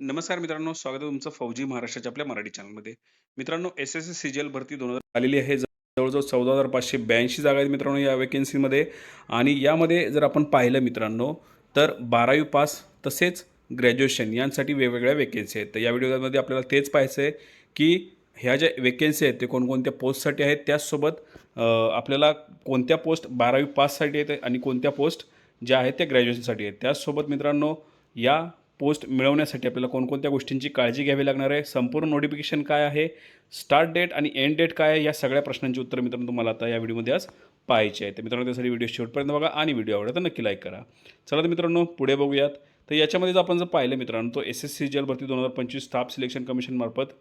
नमस्कार मित्रांनो, स्वागत आहे तुमचं फौजी महाराष्ट्राच्या आपल्या मराठी चॅनलमध्ये. मित्रांनो, एस-एस-सी सी-जी-एल भरती दोन हजार आलेली आहे. जवळजवळ चौदा हजार पाचशे ब्याऐंशी जागा आहेत मित्रांनो या वेकेन्सीमध्ये आणि यामध्ये जर आपण पाहिलं मित्रांनो, तर 12वी पास तसेच ग्रॅज्युएशन यांसाठी वेगवेगळ्या वेकेन्सी आहेत. तर या व्हिडिओमध्ये आपल्याला तेच पाहायचं आहे, की ह्या ज्या वेकेन्सी आहेत ते कोणकोणत्या पोस्टसाठी आहेत. त्याचसोबत आपल्याला कोणत्या पोस्ट 12वी पाससाठी आहेत आणि कोणत्या पोस्ट ज्या आहेत त्या ग्रॅज्युएशनसाठी आहेत. त्याचसोबत मित्रांनो, या पोस्ट मिळवण्यासाठी आपल्याला कोणकोणत्या गोष्टींची काळजी घ्यावी लागणार आहे, संपूर्ण नोटिफिकेशन काय आहे, स्टार्ट डेट आणि एंड डेट काय आहे, या सगळ्या प्रश्नांची उत्तरं मित्रांनो तुम्हाला आता या व्हिडिओमध्ये आज पाहायची आहे. तर मित्रांनो त्यासाठी व्हिडिओ शेवटपर्यंत बघा आणि व्हिडिओ आवडला तर नक्की लाईक करा. चला तर मित्रांनो पुढे बघूयात. तर याच्यामध्ये जर आपण जर पाहिलं मित्रांनो, तो एस-एस-सी जी-एल भरती 2025 स्टाफ सिलेक्शन कमिशनमार्फत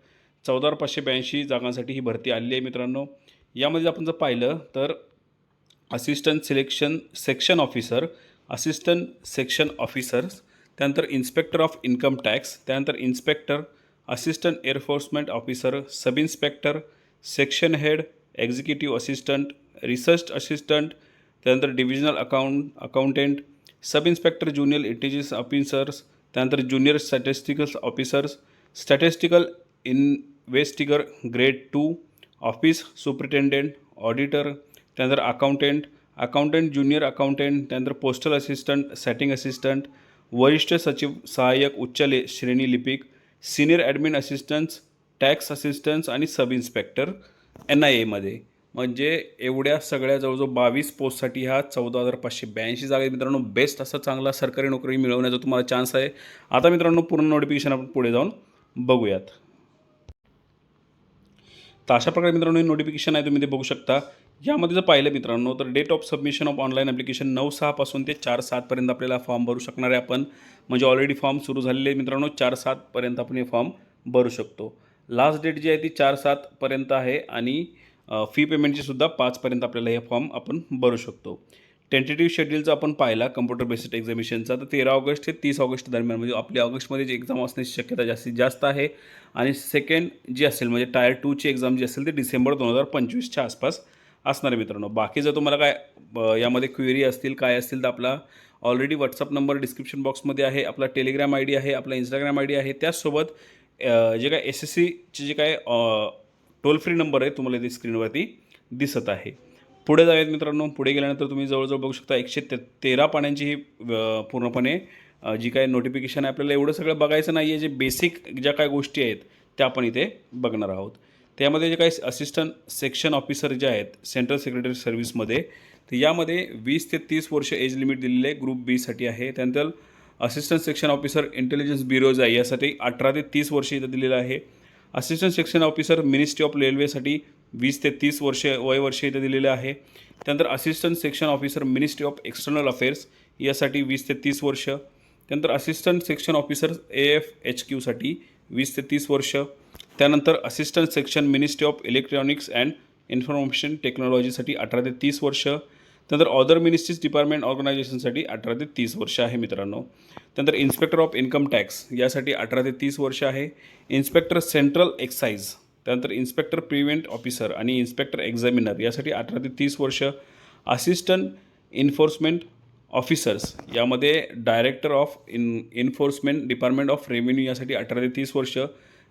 14,582 जागांसाठी ही भरती आलेली आहे मित्रांनो. यामध्ये जर आपण जर पाहिलं तर assistant selection section officer, assistant section officers, त्यानंतर इन्स्पेक्टर ऑफ इन्कम टॅक्स, त्यानंतर inspector, assistant enforcement officer, sub inspector, section head, executive assistant, research assistant, त्यानंतर divisional account accountant, sub inspector junior intelligence officers, त्यानंतर junior statistical officers, statistical investigator grade two, office superintendent, auditor, त्यानंतर accountant, accountant junior accountant, त्यानंतर postal assistant, setting assistant, वरिष्ठ सचिव सहाय्यक उच्च ले श्रेणी लिपिक, senior admin assistants, tax assistants आणि सब इन्स्पेक्टर एन आय एमध्ये. म्हणजे एवढ्या सगळ्या जवळजवळ 22 पोस्टसाठी हा चौदा हजार पाचशे ब्याऐंशी जागा मित्रांनो. बेस्ट असा चांगला सरकारी नोकरी मिळवण्याचा तुम्हाला चान्स आहे. आता मित्रांनो पूर्ण नोटिफिकेशन आपण पुढे जाऊन बघूयात. तर अशा प्रकारे मित्रांनो हे नोटिफिकेशन आहे तुम्ही ते बघू शकता. यामध्ये जर पाहिलं मित्रांनो तर date of submission of online application नऊ सहापासून ते चार सातपर्यंत आपल्याला फॉर्म भरू शकणार आहे आपण. म्हणजे ऑलरेडी फॉर्म सुरू झालेले मित्रांनो. चार सातपर्यंत आपण हे फॉर्म भरू शकतो. लास्ट डेट जी आहे ती चार सातपर्यंत आहे आणि फी पेमेंटची सुद्धा पाचपर्यंत आपल्याला हे फॉर्म आपण भरू शकतो. टेंटेटिव्ह शेड्यूलचा आपण पाहिला कम्प्युटर बेस्ड एक्झामिशनचा तर 13 ऑगस्ट ते तीस ऑगस्ट दरम्यान म्हणजे आपली ऑगस्टमध्ये जी एक्झाम असण्याची शक्यता जास्तीत जास्त आहे आणि सेकंड जी असेल म्हणजे टायर टूची एक्झाम जी असेल ती डिसेंबर 2025च्या आसपास असणार आहे मित्रांनो. बाकी जर तुम्हाला काय यामध्ये क्वेरी असतील काय असतील तर आपला ऑलरेडी व्हॉट्सअप नंबर डिस्क्रिप्शन बॉक्समध्ये आहे. आपला टेलिग्राम आय डी आहे, आपला इंस्टाग्राम आय डी आहे. त्याचसोबत जे काय एस-एस-सीचे जे काय टोल फ्री नंबर आहे तुम्हाला इथे स्क्रीनवरती दिसत आहे. पुढे जाऊयात मित्रांनो. पुढे गेल्यानंतर तुम्ही जवळजवळ बघू शकता एकशे ते तेरा पाण्यांची ही पूर्णपणे जी काही नोटिफिकेशन आहे आपल्याला एवढं सगळं बघायचं नाही आहे. जे बेसिक ज्या काही गोष्टी आहेत त्या आपण इथे बघणार आहोत. त्यामध्ये जे काही असिस्टंट सेक्शन ऑफिसर जे आहेत सेंट्रल सेक्रेटरी सर्व्हिसमध्ये तर यामध्ये वीस ते तीस वर्ष एज लिमिट दिलेली आहे. ग्रुप बीसाठी आहे. त्यानंतर assistant section officer intelligence bureaus आहे यासाठी 18 ते तीस वर्ष इथं दिलेलं आहे. Assistant section officer ministry of रेल्वेसाठी वीस ते तीस वर्ष वयवर्ष इथे दिलेलं आहे. त्यानंतर assistant section officer ministry of external affairs यासाठी वीस ते तीस वर्ष. त्यानंतर assistant section officer A F H क्यूसाठी वीस ते तीस वर्ष. त्यानंतर assistant section ministry of electronics and information टेक्नॉलॉजीसाठी 18 ते तीस वर्ष. त्यानंतर ऑदर मिनिस्ट्रीज डिपार्टमेंट ऑर्गनायझेशनसाठी 18 ते तीस वर्ष आहे मित्रांनो. त्यानंतर इन्स्पेक्टर ऑफ इन्कम टॅक्स यासाठी 18 ते तीस वर्ष आहे. इन्स्पेक्टर सेंट्रल एक्साईज त्यानंतर इन्स्पेक्टर प्रिव्हेंट ऑफिसर आणि इन्स्पेक्टर एक्झामिनर यासाठी 18 ते तीस वर्ष. असिस्टंट इन्फोर्समेंट ऑफिसर्स यामध्ये director of in enforcement department of revenue यासाठी 18 ते तीस वर्ष.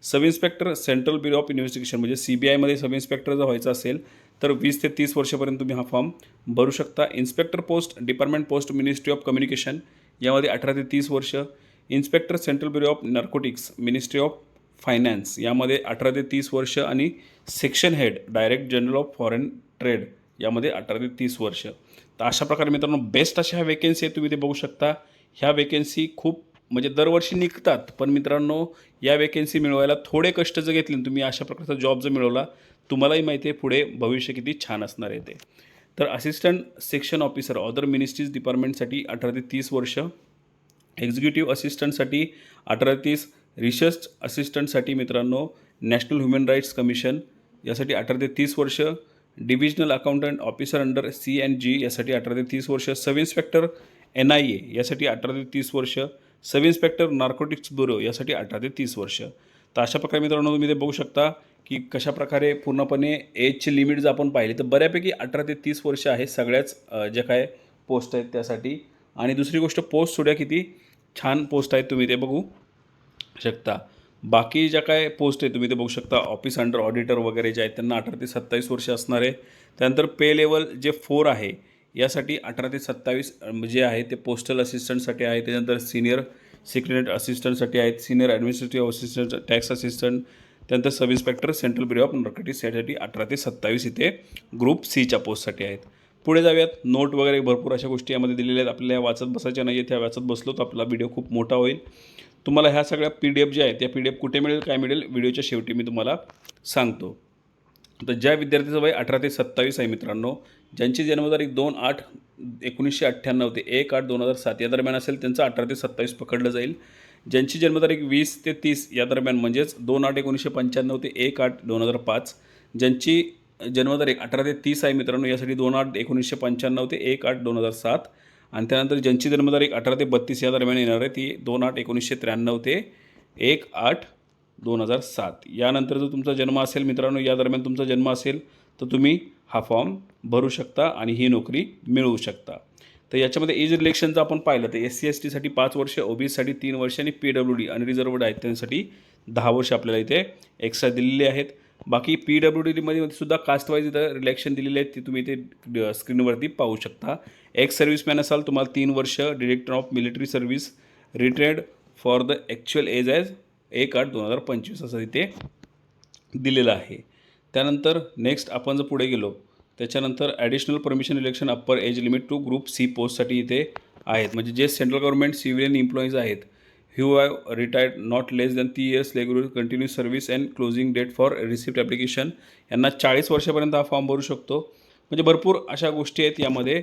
Sub inspector central bureau of investigation म्हणजे सी बी आयमध्ये सब इन्स्पेक्टर जर व्हायचं असेल तर वीस ते तीस वर्षापर्यंत तुम्ही हा फॉर्म भरू शकता. Inspector post department post ministry of communication यामध्ये 18 ते तीस वर्ष. Inspector central bureau of narcotics ministry of finance यामध्ये 18 ते तीस वर्ष आणि section head direct general of foreign trade यामध्ये 18 ते तीस वर्ष. तर अशा प्रकारे मित्रांनो बेस्ट अशा ह्या वेकेन्सी आहेत तुम्ही ते बघू शकता. ह्या वेकेन्सी खूप म्हणजे दरवर्षी निघतात पण मित्रांनो या वेकेन्सी मिळवायला थोडे कष्ट जर घेतले तुम्ही अशा प्रकारचा जॉब जर मिळवला तुम्हालाही माहिती आहे पुढे भविष्य किती छान असणार आहे ते. तर assistant section officer other ministries डिपार्टमेंटसाठी 18 ते तीस वर्ष. एक्झिक्युटिव्ह असिस्टंटसाठी 18 ते तीस रिसर्च असिस्टंटसाठी मित्रांनो नॅशनल ह्युमन राईट्स कमिशन यासाठी 18 ते तीस वर्ष. Divisional accountant officer under C N G यासाठी 18 ते तीस वर्ष. Sub inspector N I A यासाठी 18 ते तीस वर्ष. सब इन्स्पेक्टर नार्कोटिक्स ब्युरो यासाठी 18 ते तीस वर्ष. तर अशा प्रकारे मित्रांनो तुम्ही ते बघू शकता की कशाप्रकारे पूर्णपणे एजची लिमिट जर आपण पाहिली तर बऱ्यापैकी 18 ते तीस वर्ष आहे सगळ्याच ज्या काय पोस्ट आहेत त्यासाठी. आणि दुसरी गोष्ट पोस्ट सुद्धा किती छान पोस्ट आहेत तुम्ही ते बघू शकता. बाकी ज्या काय पोस्ट आहे तुम्ही ते बघू शकता. ऑफिस अंडर ऑडिटर वगैरे जे आहेत त्यांना अठरा ते सत्तावीस वर्ष असणार आहे. त्यानंतर पे लेवल जे फोर आहे यासाठी अठरा ते सत्तावीस जे आहे ते पोस्टल असिस्टंटसाठी आहे. त्यानंतर सिनियर सिक्रेट असिस्टंटसाठी आहेत. Senior administrative assistant tax assistant त्यानंतर sub inspector central bureau of narcotics यासाठी अठरा ते सत्तावीस इथे ग्रुप सीच्या पोस्टसाठी आहेत. पुढे जाऊयात. नोट वगैरे भरपूर अशा गोष्टी यामध्ये दिलेल्या आहेत. आपल्याला वाचत बसायच्या नाही आहेत ह्या वाचत बसलो तर आपला व्हिडिओ खूप मोठा होईल. तुम्हाला ह्या सगळ्या पी डी एफ ज्या आहेत त्या पी डी एफ कुठे मिळेल काय मिळेल व्हिडिओच्या शेवटी मी तुम्हाला सांगतो. तर ज्या विद्यार्थ्याचं वय अठरा ते सत्तावीस आहे मित्रांनो ज्यांची जन्मतारीख दोन आठ एकोणीसशे अठ्ठ्याण्णव ते एक आठ दोन हजार सात या दरम्यान असेल त्यांचं अठरा ते सत्तावीस पकडलं जाईल. ज्यांची जन्मतारीख वीस ते तीस या दरम्यान म्हणजेच दोन आठ एकोणीसशे पंच्याण्णव ते एक आठ दोन हजार पाच ज्यांची जन्मतारीख अठरा ते तीस आहे मित्रांनो यासाठी दोन आठ एकोणीसशे पंच्याण्णव ते एक आठ दोन हजार सात आणि त्यानंतर ज्यांची जन्मतारीख अठरा ते बत्तीस या दरम्यान येणार आहे ती दोन आठ एकोणीसशे त्र्याण्णव ते एक आठ दोन हजार सात. यानंतर जो तुमचा जन्म असेल मित्रांनो या दरम्यान तुमचा जन्म असेल तर तुम्ही हा फॉर्म भरू शकता आणि ही नोकरी मिळवू शकता. तर याच्यामध्ये एज रिलेक्शनचं आपण पाहिलं तर एस सी एस टीसाठी पाच वर्ष ओ बी साठी तीन वर्ष आणि पी डब्ल्यू डी आणि आहेत त्यांसाठी दहा वर्ष आपल्याला इथे एक्स्ट्रा दिलेली आहेत. बाकी पी डब्ल्यू डीमध्ये सुद्धा कास्टवाईज इथं रिलेक्शन दिलेले आहेत ती तुम्ही इथे स्क्रीनवरती पाहू शकता. एक्स सर्व्हिसमॅन असाल तुम्हाला तीन वर्ष director of military service retired for the actual age as एक आठ दोन हजार पंचवीस असं इथे दिलेलं आहे. त्यानंतर नेक्स्ट आपण जर पुढे गेलो त्याच्यानंतर additional permission election upper age limit to group C पोस्टसाठी इथे आहेत. म्हणजे जे सेंट्रल गव्हर्नमेंट सिव्हिलियन इम्प्लॉईज आहेत who I retired not less than three years regular continue service and closing date for receipt application यांना चाळीस वर्षापर्यंत हा फॉर्म भरू शकतो. म्हणजे भरपूर अशा गोष्टी आहेत यामध्ये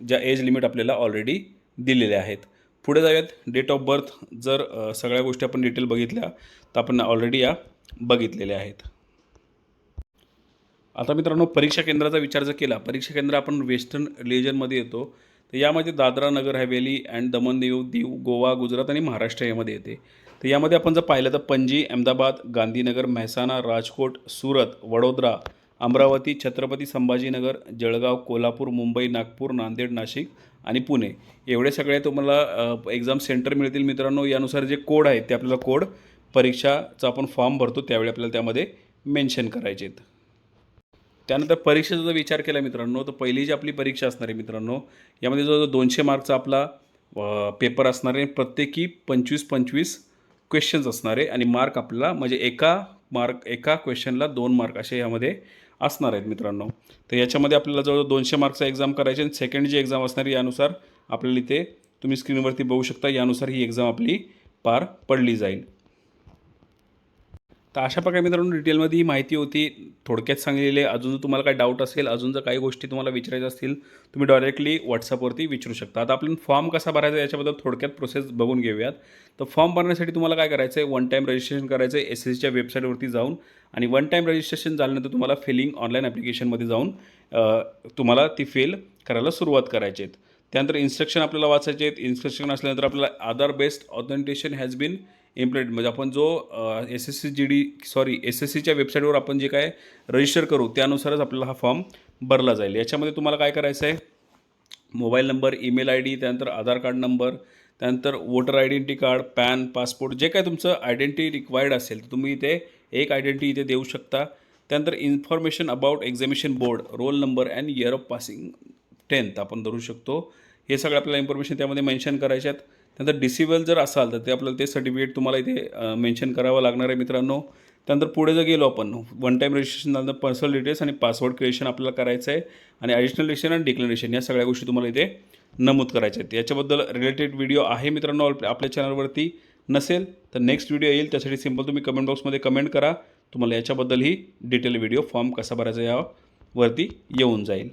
ज्या एज लिमिट आपल्याला ऑलरेडी दिलेल्या आहेत. पुढे जाऊयात. डेट ऑफ बर्थ जर सगळ्या गोष्टी आपण डिटेल बघितल्या तर आपण ऑलरेडी या बघितलेल्या आहेत. आता मित्रांनो परीक्षा केंद्राचा विचार जर केला परीक्षा केंद्र आपण वेस्टर्न रिलिजनमध्ये येतो. तर यामध्ये दादरा नगर हवेली अँड दमन दीव दीव गोवा गुजरात आणि महाराष्ट्र यामध्ये येते. तर यामध्ये आपण जर पाहिलं तर पणजी अहमदाबाद गांधीनगर मेहसाणा राजकोट सुरत वडोदरा अमरावती छत्रपती संभाजीनगर जळगाव कोल्हापूर मुंबई नागपूर नांदेड नाशिक आणि पुणे. एवढे सगळे तुम्हाला एक्झाम सेंटर मिळतील मित्रांनो. यानुसार जे कोड आहेत ते आपल्याला कोड परीक्षाचा आपण फॉर्म भरतो त्यावेळी आपल्याला त्यामध्ये मेन्शन करायचे आहेत त्यानंतर परीक्षेचा जर विचार केला मित्रांनो तर पहिली जी आपली परीक्षा असणार आहे मित्रांनो यामध्ये जो दोनशे मार्कचा आपला पेपर असणार आहे. प्रत्येकी पंचवीस पंचवीस क्वेश्चन्स असणार आहे आणि मार्क आपला म्हणजे एका मार्क एका क्वेश्चनला दोन मार्क असे यामध्ये असणार आहेत मित्रांनो. तर याच्यामध्ये आपल्याला जवळ दोनशे मार्कचा एक्झाम करायचे आणि सेकंड जी एक्झाम असणार आहे यानुसार आपल्याला इथे तुम्ही स्क्रीनवरती बघू शकता यानुसार ही एक्झाम आपली पार पडली जाईल. तर अशा प्रकारे मित्रांनो डिटेलमध्ये ही माहिती होती. थोडक्यात सांगलेली आहे अजून जर तुम्हाला काही डाऊट असेल अजून जर काही गोष्टी तुम्हाला विचारायच्या असतील तुम्ही डायरेक्टली व्हॉट्सअपवरती विचारू शकता. आता आपण फॉर्म कसा भरायचा याच्याबद्दल थोडक्यात प्रोसेस बघून घेऊयात. तर फॉर्म भरण्यासाठी तुम्हाला काय करायचं आहे वन टाईम रजिस्ट्रेशन करायचं आहे एस एस सीच्या वेबसाईटवरती जाऊन आणि वन टाईम रजिस्ट्रेशन झाल्यानंतर तुम्हाला फिलिंग ऑनलाईन ॲप्लिकेशनमध्ये जाऊन तुम्हाला ती फिल करायला सुरुवात करायची आहेत. त्यानंतर इन्स्ट्रक्शन आपल्याला वाचायचे आहेत. इन्स्ट्रक्शन असल्यानंतर आपल्याला Aadhaar based authentication has been implement म्हणजे आपण जो S S C G D sorry S S सीच्या वेबसाईटवर आपण जे काय रजिस्टर करू त्यानुसारच आपल्याला हा फॉर्म भरला जाईल. याच्यामध्ये तुम्हाला काय करायचं आहे mobile number email I D त्यानंतर आधार कार्ड नंबर त्यानंतर voter identity card PAN passport जे काय तुमचं आयडेंटिटी रिक्वायर्ड असेल तर तुम्ही इथे एक आयडेंटिटी इथे देऊ शकता. त्यानंतर information about examination board roll number and year of passing tenth आपण धरू शकतो. हे सगळं आपल्याला इन्फॉर्मेशन त्यामध्ये मेन्शन करायच्यात आहेत. त्यानंतर डिसिबल जर असाल तर ते आपल्याला ते सर्टिफिकेट तुम्हाला इथे मेन्शन करावं लागणार आहे मित्रांनो. त्यानंतर पुढे जर गेलो आपण one time registration personal details आणि पासवर्ड क्रिएशन आपल्याला करायचं आहे. आणि ॲडिशनल रजिस्ट्रेशन आणि डिक्लेरेशन या सगळ्या गोष्टी तुम्हाला इथे नमूद करायच्या आहेत. याच्याबद्दल रिलेटेड व्हिडिओ आहे मित्रांनो आपल्या चॅनलवरती नसेल तर नेक्स्ट व्हिडिओ येईल त्यासाठी सिंपल तुम्ही कमेंट बॉक्समध्ये कमेंट करा. तुम्हाला याच्याबद्दलही डिटेल व्हिडिओ फॉर्म कसा भरायचा यावरती येऊन जाईल.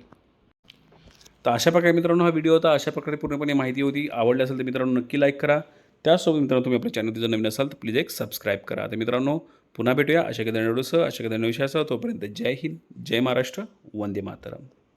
तर अशा प्रकारे मित्रांनो हा व्हिडिओ होता. अशा प्रकारे पूर्णपणे माहिती होती. आवडली असेल तर मित्रांनो नक्की लाईक करा. त्याचसोबत मित्रांनो तुम्ही आपल्या चॅनल जर नवीन असाल तर प्लीज एक सबस्क्राईब करा. तर मित्रांनो पुन्हा भेटूया. अशा काही व्हिडिओसह अशा काही विषयासह. तोपर्यंत जय हिंद जय महाराष्ट्र वंदे मातरम.